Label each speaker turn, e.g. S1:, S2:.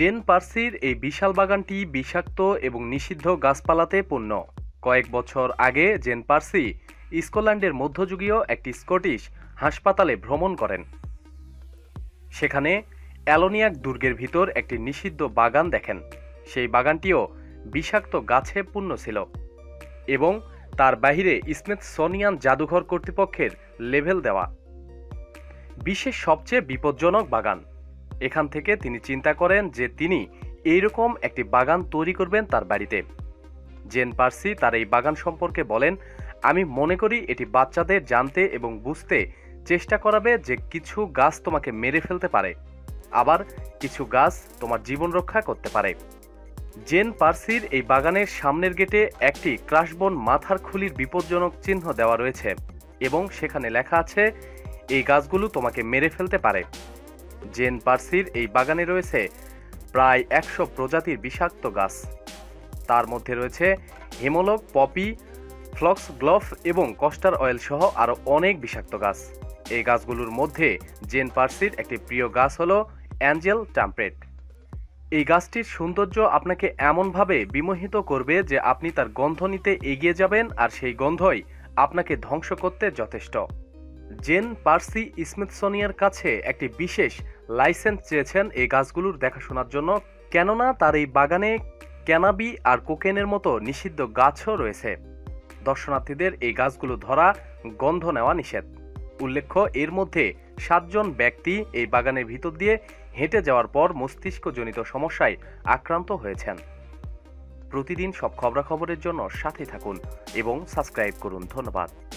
S1: Gen পার্সির এই বিশাল বাগানটি বিষাক্ত এবং নিষিদ্ধ গাছপালাতে পূর্ণ। কয়েক বছর আগে জেন পার্সি স্কটল্যান্ডের মধ্যযুগীয় একটি স্কটিশ হাসপাতালে ভ্রমণ করেন। সেখানে অ্যালোনিয়াক দুর্গের ভিতর একটি নিষিদ্ধ বাগান দেখেন। সেই বাগানটিও বিষাক্ত গাছে পূর্ণ ছিল এবং তার বাহিরে স্মিথসোনিয়ান জাদুঘর কর্তৃপক্ষের লেভেল দেওয়া। বিশ্বের সবচেয়ে বিপজ্জনক বাগান। এখান থেকে তিনি চিন্তা করেন যে তিনি এইরকম একটি বাগান তৈরি করবেন তার বাড়িতে। জেন পার্সি তার এই বাগান সম্পর্কে বলেন, আমি মনে করি এটি বাচ্চাদের জানতে এবং বুঝতে চেষ্টা করাবে যে কিছু গাছ তোমাকে মেরে ফেলতে পারে, আবার কিছু গাছ তোমার জীবন রক্ষা করতে পারে। জেন পার্সির এই বাগানের সামনের গেটে একটি ক্রাশবন মাথার খুলির বিপজ্জনক চিহ্ন দেওয়া রয়েছে এবং সেখানে লেখা আছে, এই গাছগুলো তোমাকে মেরে ফেলতে পারে। জেন পার্সির এই বাগানে রয়েছে প্রায় একশো প্রজাতির বিষাক্ত গাছ। তার মধ্যে রয়েছে হেমোলক, পপি, ফ্লক্স গ্লফ এবং কস্টার অয়েল সহ আরও অনেক বিষাক্ত গাছ। এই গাছগুলোর মধ্যে জেন পার্সির একটি প্রিয় গাছ হলো অ্যাঞ্জেল ট্যাম্পরেট এই গাছটির সৌন্দর্য আপনাকে এমনভাবে বিমোহিত করবে যে আপনি তার গন্ধ নিতে এগিয়ে যাবেন আর সেই গন্ধই আপনাকে ধ্বংস করতে যথেষ্ট। জেন পার্সি স্মিথসোনিয়ার কাছে একটি বিশেষ লাইসেন্স চেয়েছেন এই গাছগুলোর দেখাশোনার জন্য। কেননা তার এই বাগানে ক্যানাবি আর কোকেনের মতো নিষিদ্ধ গাছও রয়েছে। দর্শনার্থীদের এই গাছগুলো ধরা গন্ধ নেওয়া নিষেধ। উল্লেখ্য, এর মধ্যে সাতজন ব্যক্তি এই বাগানের ভিতর দিয়ে হেঁটে যাওয়ার পর মস্তিষ্কজনিত সমস্যায় আক্রান্ত হয়েছেন। প্রতিদিন সব খবরাখবরের জন্য সাথে থাকুন এবং সাবস্ক্রাইব করুন। ধন্যবাদ।